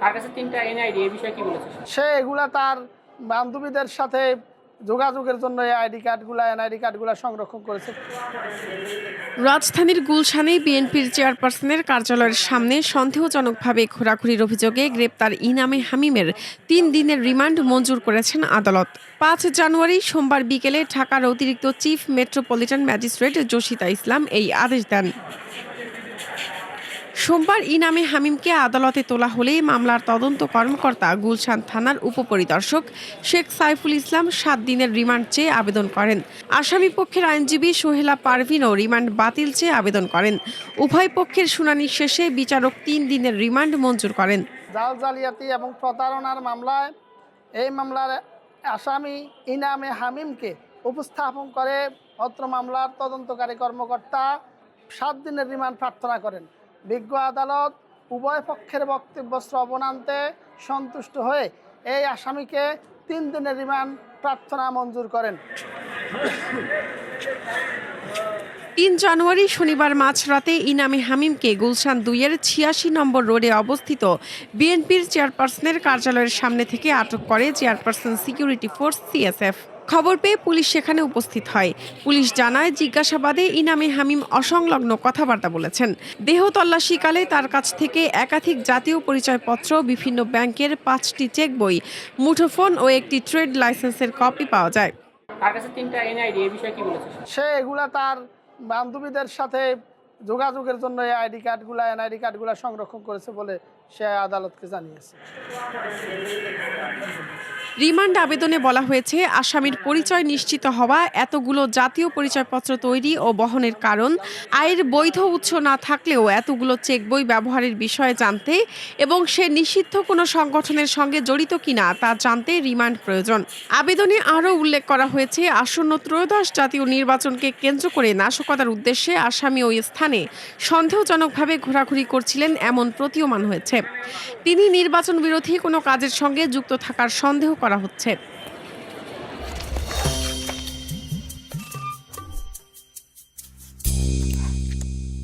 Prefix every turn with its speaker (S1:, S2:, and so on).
S1: তার কাছে তিনটা এনআইডি এই বিষয়ে কি বলেছে? সে?
S2: এগুলা তার বান্ধবীদের সাথে যোগাযোগের জন্য এই আইডি কার্ডগুলা এনআইডি কার্ডগুলা সংরক্ষণ করেছে।
S3: রাজধানীর গুলশানে বিএনপির চেয়ারপারসনের কার্যালয়ের সামনে সন্দেহজনকভাবে ঘোরাঘুরির অভিযোগে গ্রেপ্তার ইনামে হামিমের তিন দিনের রিমান্ড মঞ্জুর করেছেন আদালত। পাঁচ জানুয়ারি সোমবার বিকেলে ঢাকার অতিরিক্ত chief metropolitan magistrate Jasita Islam এই আদেশ দেন। সোমবার ইনামে হামিমকে আদালতে তোলা হলে মামলার তদন্ত কর্মকর্তা গুলশান থানার উপপরিদর্শক শেখ সাইফুল ইসলাম সাত দিনের রিমান্ড চেয়ে আবেদন করেন। আসামি পক্ষের আইনজীবী সোহেলা পারভিনও রিমান্ড বাতিল চেয়ে আবেদন করেন। উভয় পক্ষের শুনানি শেষে বিচারক তিন দিনের রিমান্ড মঞ্জুর করেন।
S2: জাল জালিয়াতি এবং প্রতারণার মামলায় এই মামলার আসামি ইনামে হামিমকে উপস্থাপন করে অত্র মামলার তদন্তকারী কর্মকর্তা সাত দিনের রিমান্ড প্রার্থনা করেন। বিজ্ঞ আদালত উভয় পক্ষের বক্তব্য শ্রবণান্তে সন্তুষ্ট হয়ে এই আসামিকে তিন দিনের রিমান্ড প্রার্থনা মঞ্জুর করেন।
S3: তিন জানুয়ারি শনিবার মাঝরাতে ইনামি হামিমকে গুলশান দুইয়ের ছিয়াশি নম্বর রোডে অবস্থিত বিএনপির চেয়ারপারসনের কার্যালয়ের সামনে থেকে আটক করে চেয়ারপারসন সিকিউরিটি ফোর্স সিএসএফ। খবর পেয়ে পুলিশ সেখানে উপস্থিত হয়। পুলিশ জানায় জিজ্ঞাসাবাদে ইনামে হামিম অসংলগ্ন কথাবার্তা বলেছেন। দেহ তল্লাশিকালে তার কাছ থেকে একাধিক জাতীয় পরিচয়পত্র বিভিন্ন ব্যাংকের পাঁচটি চেক বই মুঠোফোন ও একটি ট্রেড লাইসেন্সের কপি পাওয়া যায়।
S1: তার কাছে তিনটা এনআইডি এই বিষয়ে কি বলেছে সে?
S2: সে এগুলা তার বান্ধবীদের সাথে যোগাযোগের জন্য এই আইডি কার্ডগুলা এনআইডি কার্ডগুলা সংরক্ষণ করেছে বলে সে আদালতকে জানিয়েছে।
S3: রিমান্ড আবেদনে বলা হয়েছে, আসামির পরিচয় নিশ্চিত হওয়া, এতগুলো জাতীয় পরিচয়পত্র তৈরি ও বহনের কারণ, আয়ের বৈধ উৎস না থাকলেও এতগুলো চেক বই ব্যবহারের বিষয়ে জানতে এবং সে নিষিদ্ধ কোনো সংগঠনের সঙ্গে জড়িত কিনা তা জানতে রিমান্ড প্রয়োজন। আবেদনে আরও উল্লেখ করা হয়েছে, আসন্ন ত্রয়োদশ জাতীয় নির্বাচনকে কেন্দ্র করে নাশকতার উদ্দেশ্যে আসামি ওই স্থানে সন্দেহজনকভাবে ঘোরাঘুরি করছিলেন এমন প্রতীয়মান হয়েছে। তিনি নির্বাচন বিরোধী কোনো কাজের সঙ্গে যুক্ত থাকার সন্দেহ করা হচ্ছে।